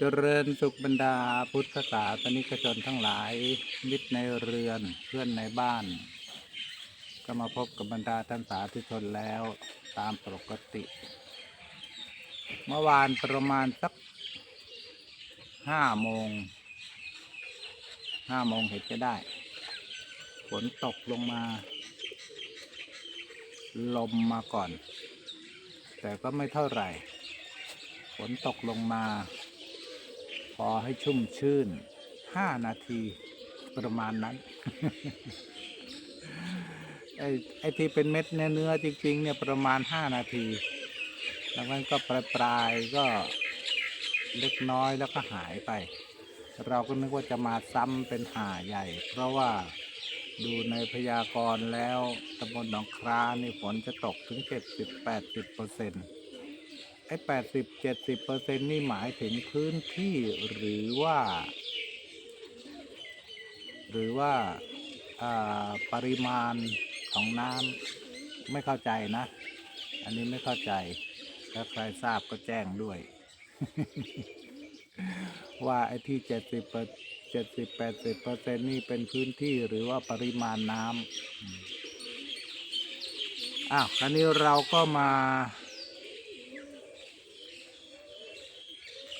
เจริญสุขบรรดาพุทธศาสนิกชนทั้งหลาย มิตรในเรือนเพื่อนในบ้าน ก็มาพบกับบรรดาท่านสาธุชนแล้วตามปกติ เมื่อวานประมาณสักห้าโมงห้าโมงเห็นจะได้ ฝนตกลงมา ลมมาก่อน แต่ก็ไม่เท่าไหร่ ฝนตกลงมา พอให้ชุ่มชื่นห้านาทีประมาณนั้น ไอ้ไอ้ที่เป็นเม็ดเนื้อจริง ๆ เนี่ยประมาณห้านาทีแล้วมันก็ปลายปลายก็เล็กน้อยแล้วก็หายไป เราก็นึกว่าจะมาซ้ำเป็นห่าใหญ่ เพราะว่าดูในพยากรณ์แล้วตำบลหนองครานี่ฝนจะตกถึง 70-80เปอร์เซ็นต์ ไอ้80-70เจ็ดสิบเปอร์เซ็นต์นี่หมายถึงพื้นที่หรือว่า หรือว่าปริมาณของน้ำไม่เข้าใจนะ อันนี้ไม่เข้าใจ ถ้าใครทราบก็แจ้งด้วย ว่าไอ้ที่เจ็ดสิบเจ็ดสิบแปดสิบเปอร์เซ็นนี่เป็นพื้นที่หรือว่าปริมาณน้ำอ้าว คราวนี้เราก็มา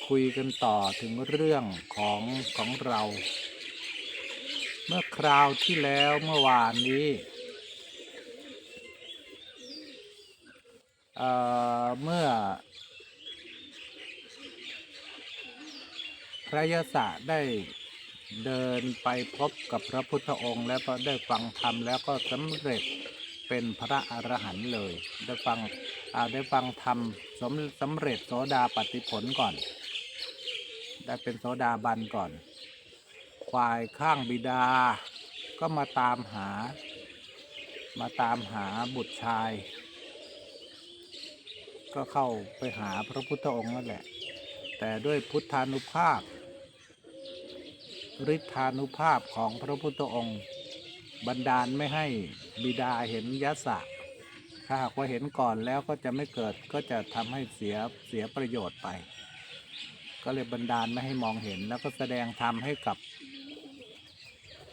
คุยกันต่อถึงเรื่องของของเรา เมื่อคราวที่แล้วเมื่อวานนี้เเมื่อ พระยศะได้เดินไปพบกับพระพุทธองค์ แล้วก็ได้ฟังธรรมแล้วก็สำเร็จเป็นพระอรหันต์เลย ได้ฟังได้ฟังธรรมสมสำเร็จโสดาปฏิผลก่อน ได้เป็นโสดาบันก่อน ควายข้างบิดา ก็มาตามหา มาตามหาบุตรชาย ก็เข้าไปหาพระพุทธองค์นั่นแหละ แต่ด้วยพุทธานุภาพฤทธานุภาพของพระพุทธองค์บันดาลไม่ให้บิดาเห็นยศะถ้าหากว่าเห็นก่อนแล้วก็จะไม่เกิดก็จะทำให้เสียเสียประโยชน์ไป ก็เลยบันดาลไม่ให้มองเห็น แล้วก็แสดงธรรมให้กับ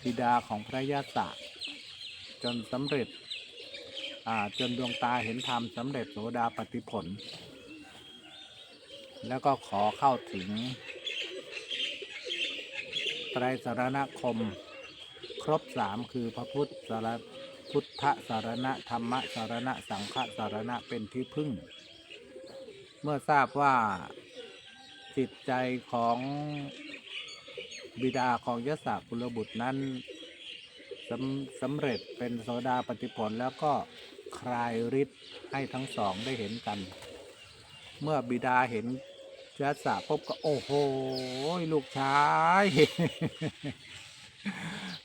บิดาของพระยศะจนสำเร็จจนดวงตาเห็นธรรมสำเร็จโสดาปฏิผล แล้วก็ขอเข้าถึงไตรสารณคม ครบสามคือพระพุทธสารพุทธสารณะธรรมสารณะสังฆสารณะเป็นที่พึ่ง เมื่อทราบว่า จิตใจของบิดาของยศกุลบุตรนั้นสำสำเร็จเป็นโสดาปฏิผลแล้วก็คลายฤทธิ์ให้ทั้งสองได้เห็นกัน เมื่อบิดาเห็นยศปุ๊บก็โอ้โห ลูกชาย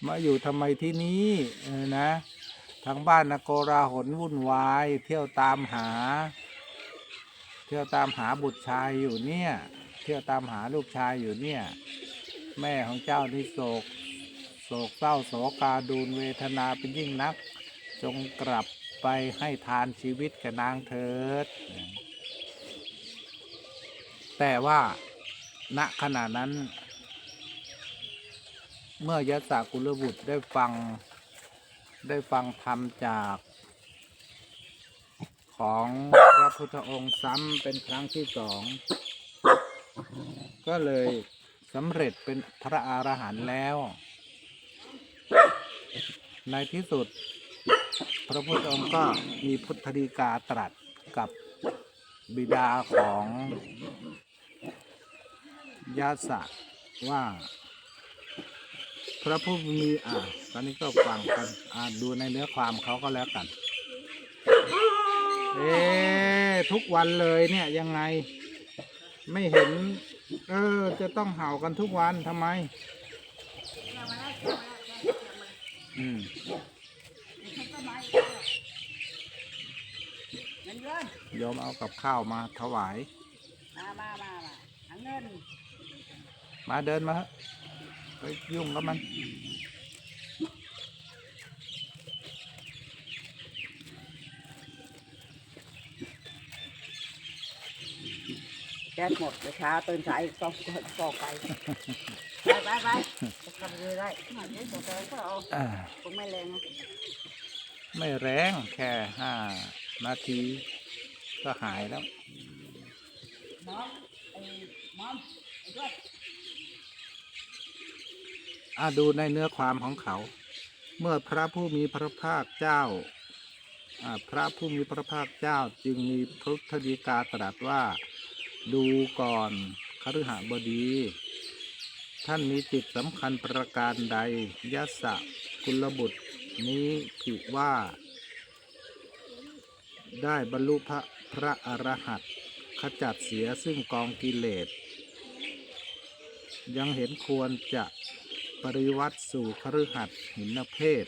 มาอยู่ทำไมที่นี้นะทางบ้านนะโกราหนวุ่นวาย เที่ยวตามหา เที่ยวตามหาบุตรชายอยู่เนี่ย เที่ยวตามหาลูกชายอยู่เนี่ย แม่ของเจ้านี่โศก โศกเศร้าโศกาดูนเวทนาเป็นยิ่งนัก จงกลับไปให้ทานชีวิตกับนางเถิด แต่ว่าณขณะนั้น เมื่อยศกุลบุตรได้ฟังได้ฟังธรรมจาก ของพระพุทธองค์ซ้ำเป็นครั้งที่สอง ก็เลยสำเร็จเป็นพระอรหันต์แล้ว ในที่สุด พระพุทธองค์ก็มีพุทธดีกาตรัสกับบิดาของยาสะว่า พระผู้มีอ่าตอนนี้ก็ฟังกันอ่าดูในเนื้อความเขาก็แล้วกัน เอ๊ทุกวันเลยเนี่ยยังไง ไม่เห็น เออ จะต้องเห่ากันทุกวันทำไม อืมเงินเงินโยมเอากับข้าวมาถวาย มามามามาหาเงิน มาเดินมาเถอะไปยุ่งกับมัน กก๊สหมดเดี๋ยวเช้าตื่นสายอีกต้องก็ไปไปไปไปทำเลยได้หน่อยเดียวก็เอาอ่าคงไม่แรงนะไม่แรงแค่ห้านาที ก็หายแล้วมอมไอ้มอมไอ้ด้วย อ่าดูในเนื้อความของเขา เมื่อพระผู้มีพระภาคเจ้าอ่าพระผู้มีพระภาคเจ้าจึงมีพุทธดีกาตรัสว่า ดูก่อนคฤหบดี ท่านมีจิตสำคัญประการใดยะสะกุลบุตรนี้ถือว่า ได้บรรลุพระพระอรหันต์ขจัดเสียซึ่งกองกิเลส ยังเห็นควรจะปริวัติสู่คฤหัสถ์หินเพศ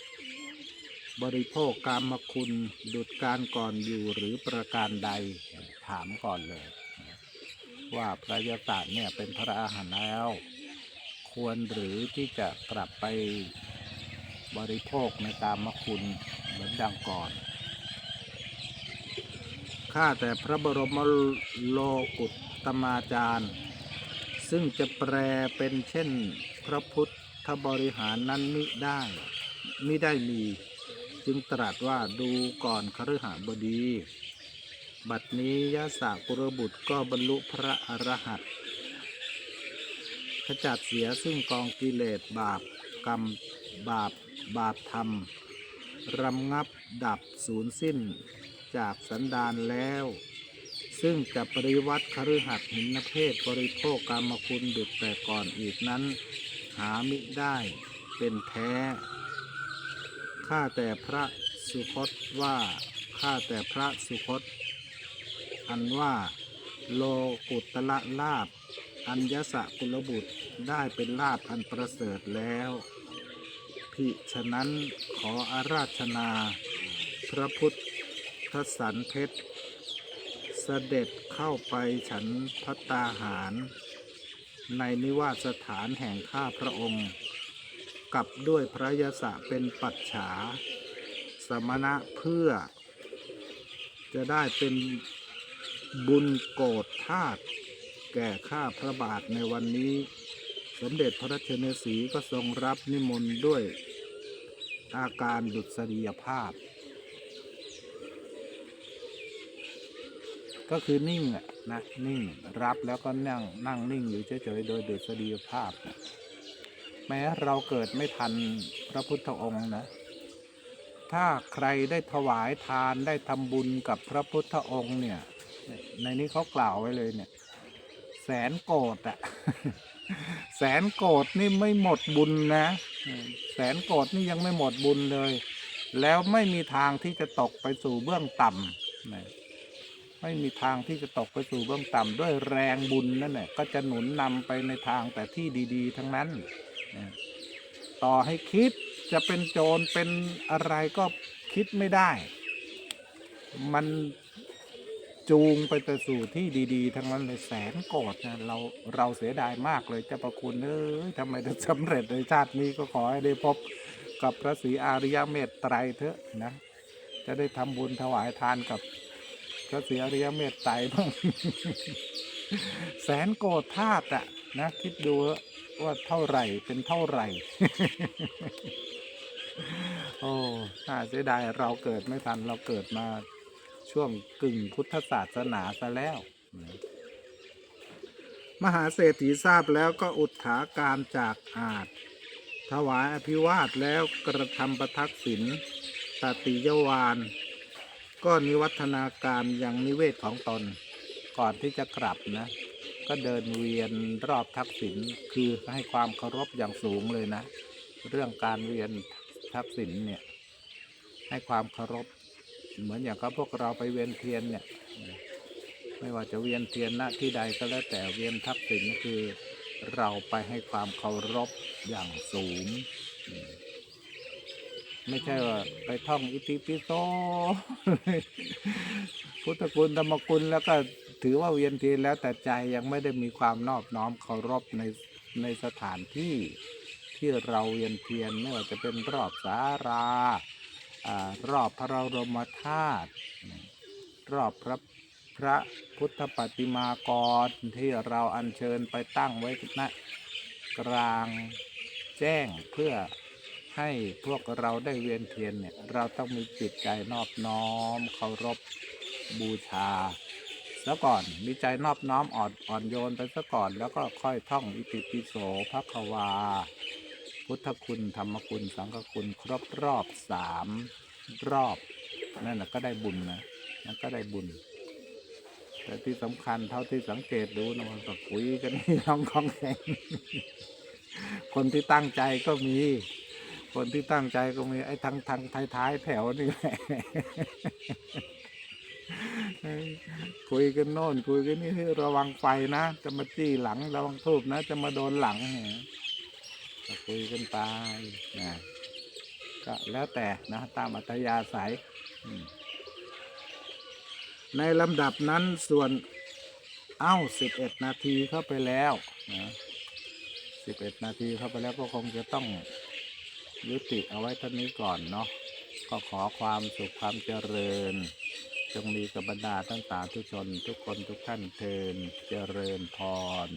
บริโภคกามคุณดุดการก่อนอยู่หรือประการใดถามก่อนเลย ว่าพระยศาสเนี่ยเป็นพระอาหารแล้ว ควรหรือที่จะกลับไปบริโภคในกามมคุณเหมือนดังก่อน ข้าแต่พระบรมโลกุตตมาจารย์ ซึ่งจะแปลเป็นเช่นพระพุทธบริหารนั้นมิได้มิได้มี จึงตรัสว่าดูก่อนคฤหบดี บัดนี้ยะสาปุรบุตรก็บรรลุพระอรหันต์ขจัดเสียซึ่งกองกิเลสบาปกรรมบาปบาปธรรมรำงับดับสูญสิ้นจากสันดานแล้ว ซึ่งจะปริวัติคฤหัสหินเพศบริโภคกรรมคุณดุจแต่ก่อนอีกนั้น หามิได้เป็นแท้ ข้าแต่พระสุคตว่า ข้าแต่พระสุคต อันว่า โลกุตละลาบอัญญสะกุลบุตรได้เป็นลาบอันประเสริฐแล้วพิฉะนั้นขออาราธนา พระพุทธสันเพชร เสด็จเข้าไปฉันพัตตาหาร ในนิวาสถานแห่งข้าพระองค์ กับด้วยพระยศะเป็นปัจฉา สมณะเพื่อ จะได้เป็น บุญโกรธธาตุแก่ข้าพระบาทในวันนี้ สมเด็จพระราชนสีก็ทรงรับนิมนต์ด้วย อาการดุษฎียภาพ ก็คือนิ่งอะนะนิ่งรับแล้วก็นั่งนั่งนิ่งอยู่เฉยๆโดยดุษฎียภาพนะแม้เราเกิดไม่ทันพระพุทธองค์นะถ้าใครได้ถวายทานได้ทำบุญกับพระพุทธองค์เนี่ย ในนี้เขากล่าวไว้เลยเนี่ย แสนโกรธอะแสนโกรธนี่ไม่หมดบุญนะ แสนโกรธนี่ยังไม่หมดบุญเลย แล้วไม่มีทางที่จะตกไปสู่เบื้องต่ำนะไม่มีทางที่จะตกไปสู่เบื้องต่ำด้วยแรงบุญนั่นแหละก็จะหนุนนำไปในทางแต่ที่ดีๆ ทั้งนั้นนะต่อให้คิดจะเป็นโจรเป็นอะไรก็คิดไม่ได้ มัน จูงไปแต่สู่ที่ดีๆ ทั้งนั้นเลยแสนโกรธนะเราเราเสียดายมากเลยเจ้าประคุณเอ้ยทำไมถึงสำเร็จในชาตินี้ก็ขอให้ได้พบกับพระศรีอาริยเมตไตรเถอะนะ จะได้ทำบุญถวายทานกับพระศรีอาริยเมตไตรบ้างแสนโกรธธาตุอะนะคิดดูว่าเท่าไหร่เป็นเท่าไหร่ โอ้น่าเสียดายเราเกิดไม่ทันเราเกิดมา ช่วงกึ่งพุทธศาสนาซะแล้ว มหาเศรษฐีทราบแล้วก็อุทธาการจากอาจ ถวายอภิวาทแล้วกระทำประทักษิณตติยวานก็นิวัฒนาการยังนิเวศของตน ก่อนที่จะกลับนะ ก็เดินเวียนรอบทักษิณคือให้ความเคารพอย่างสูงเลยนะ เรื่องการเวียนทักษิณเนี่ยให้ความเคารพ เหมือนอย่างกับพวกเราไปเวียนเทียนเนี่ย ไม่ว่าจะเวียนเทียนณที่ใดก็แล้วแต่เวียนทักษิณคือเราไปให้ความเคารพอย่างสูง ไม่ใช่ว่าไปท่องอิติปิโสพุทธคุณธรรมคุณแล้วก็ถือว่าเวียนเทียนแล้วแต่ใจยังไม่ได้มีความนอบน้อมเคารพในในสถานที่ที่เราเวียนเทียนไม่ว่าจะเป็นรอบสารา รอบพระบรมธาตุรอบพระพระพุทธปฏิมากรที่เราอัญเชิญไปตั้งไว้ณกลางแจ้งเพื่อให้พวกเราได้เวียนเทียนเนี่ยเราต้องมีจิตใจนอบน้อมเคารพบูชาซะก่อนมีใจนอบน้อมอ่อนอ่อนโยนไปซะก่อนแล้วก็ค่อยท่องอิติปิโสพระควา พุทธคุณธรรมคุณสังฆคุณครบรอบสามรอบ นั่นนะก็ได้บุญนะนั่นก็ได้บุญ แต่ที่สำคัญเท่าที่สังเกตดูนะมันก็คุยกันนี่น้องของแข็งคนที่ตั้งใจก็มี คนที่ตั้งใจก็มีไอ้ทางทางท้ายๆแถวนี่แหละคุยกันโน่นคุยกันนี่ระวังไฟนะ จะมาจี้หลัง ระวังทูบนะ จะมาโดนหลังเนี่ย ก็คุยกันไปนะก็แล้วแต่นะตามอัธยาศัย ในลำดับนั้นส่วนเอ้าสิบเอ็ดนาทีเข้าไปแล้วนะสิบเอ็ดนาทีเข้าไปแล้วก็คงจะต้องยุติเอาไว้ท่านี้ก่อนเนาะก็ขอความสุขความเจริญ จงมีกับบรรดาท่านสาธุชน ทุกคนทุกท่านเทินเจริญพร